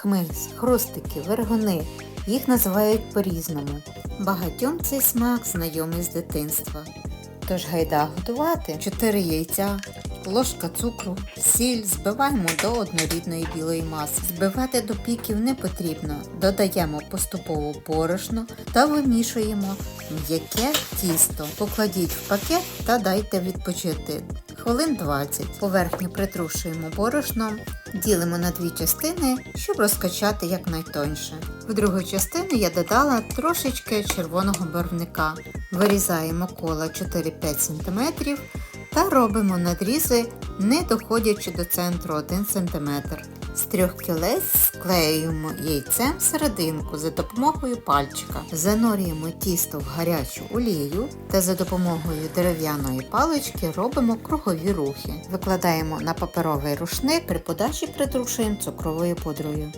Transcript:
Хмиз, хрустики, вергуни. Їх називають по-різному. Багатьом цей смак знайомий з дитинства. Тож гайда готувати 4 яйця, ложка цукру, сіль збиваємо до однорідної білої маси. Збивати до піків не потрібно. Додаємо поступово борошно та вимішуємо м'яке тісто. Покладіть в пакет та дайте відпочити хвилин 20. Поверхню притрушуємо борошном, ділимо на дві частини, щоб розкачати якнайтоньше. В другу частину я додала трошечки червоного барвника. Вирізаємо кола 4-5 см та робимо надрізи, не доходячи до центру 1 см. З трьох кілець склеюємо яйцем серединку за допомогою пальчика. Занурюємо тісто в гарячу олію та за допомогою дерев'яної палички робимо кругові рухи. Викладаємо на паперовий рушник, при подачі притрушуємо цукровою пудрою.